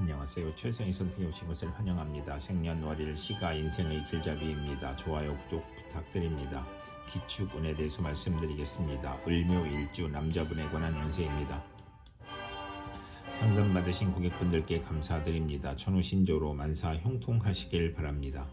안녕하세요. 최선의 선택해 오신 것을 환영합니다. 생년월일 시가 인생의 길잡이입니다. 좋아요, 구독 부탁드립니다. 기축운에 대해서 말씀드리겠습니다. 을묘일주 남자분에 관한 운세입니다. 현금 받으신 고객분들께 감사드립니다. 천우신조로 만사 형통하시길 바랍니다.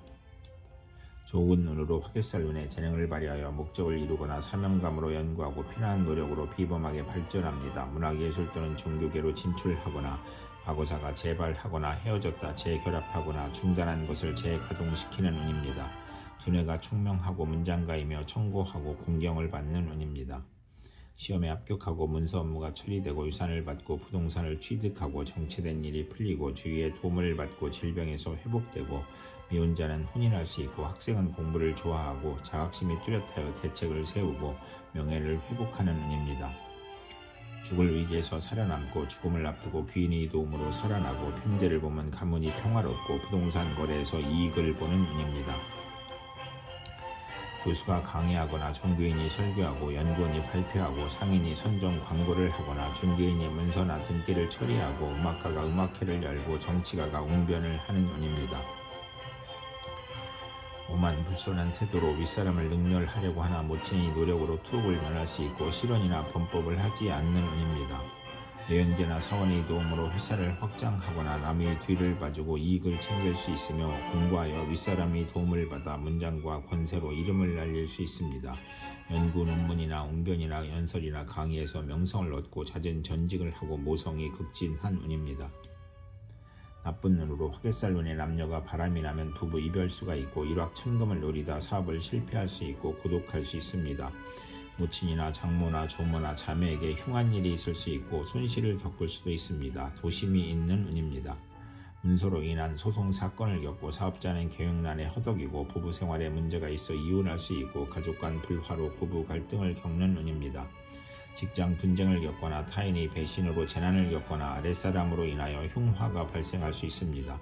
좋은 눈으로 화개살 눈에 재능을 발휘하여 목적을 이루거나 사명감으로 연구하고 피나는 노력으로 비범하게 발전합니다. 문화예술 또는 종교계로 진출하거나 과거사가 재발하거나 헤어졌다 재결합하거나 중단한 것을 재가동시키는 운입니다. 두뇌가 총명하고 문장가이며 청고하고 공경을 받는 운입니다. 시험에 합격하고 문서 업무가 처리되고 유산을 받고 부동산을 취득하고 정체된 일이 풀리고 주위의 도움을 받고 질병에서 회복되고 미혼자는 혼인할 수 있고 학생은 공부를 좋아하고 자각심이 뚜렷하여 대책을 세우고 명예를 회복하는 운입니다. 죽을 위기에서 살아남고 죽음을 앞두고 귀인의 도움으로 살아나고 편제를 보면 가문이 평화롭고 부동산 거래에서 이익을 보는 운입니다. 교수가 강의하거나 종교인이 설교하고 연구원이 발표하고 상인이 선정 광고를 하거나 중개인이 문서나 등기를 처리하고 음악가가 음악회를 열고 정치가가 웅변을 하는 운입니다. 오만 불손한 태도로 윗사람을 능멸하려고 하나 모친이 노력으로 투옥을 면할 수 있고 실언이나 범법을 하지 않는 운입니다. 여행제나 사원의 도움으로 회사를 확장하거나 남의 뒤를 봐주고 이익을 챙길 수 있으며 공부하여 윗사람의 도움을 받아 문장과 권세로 이름을 날릴 수 있습니다. 연구 논문이나 웅변이나 연설이나 강의에서 명성을 얻고 잦은 전직을 하고 모성이 극진한 운입니다. 나쁜 눈으로 화개살 눈의 남녀가 바람이 나면 부부 이별수가 있고 일확천금을 노리다 사업을 실패할 수 있고 고독할 수 있습니다. 모친이나 장모나 조모나 자매에게 흉한 일이 있을 수 있고 손실을 겪을 수도 있습니다. 도심이 있는 운입니다. 문서로 인한 소송 사건을 겪고 사업자는 경영난에 허덕이고 부부 생활에 문제가 있어 이혼할 수 있고 가족 간 불화로 부부 갈등을 겪는 운입니다. 직장 분쟁을 겪거나 타인의 배신으로 재난을 겪거나 아랫사람으로 인하여 흉화가 발생할 수 있습니다.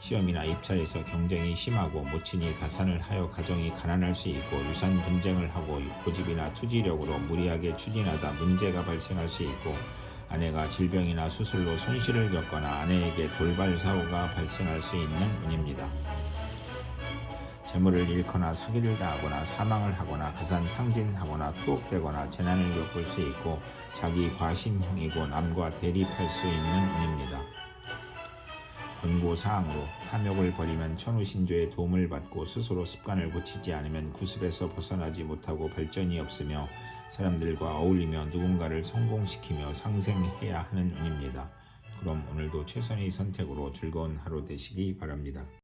시험이나 입찰에서 경쟁이 심하고 모친이 가산을 하여 가정이 가난할 수 있고 유산 분쟁을 하고 고집이나 투지력으로 무리하게 추진하다 문제가 발생할 수 있고 아내가 질병이나 수술로 손실을 겪거나 아내에게 돌발 사고가 발생할 수 있는 운입니다. 재물을 잃거나 사기를 당하거나 사망을 하거나 가산 탕진하거나 투옥되거나 재난을 겪을 수 있고 자기 과신형이고 남과 대립할 수 있는 운입니다. 권고 사항으로 탐욕을 버리면 천우신조의 도움을 받고 스스로 습관을 고치지 않으면 구습에서 벗어나지 못하고 발전이 없으며 사람들과 어울리며 누군가를 성공시키며 상생해야 하는 운입니다. 그럼 오늘도 최선의 선택으로 즐거운 하루 되시기 바랍니다.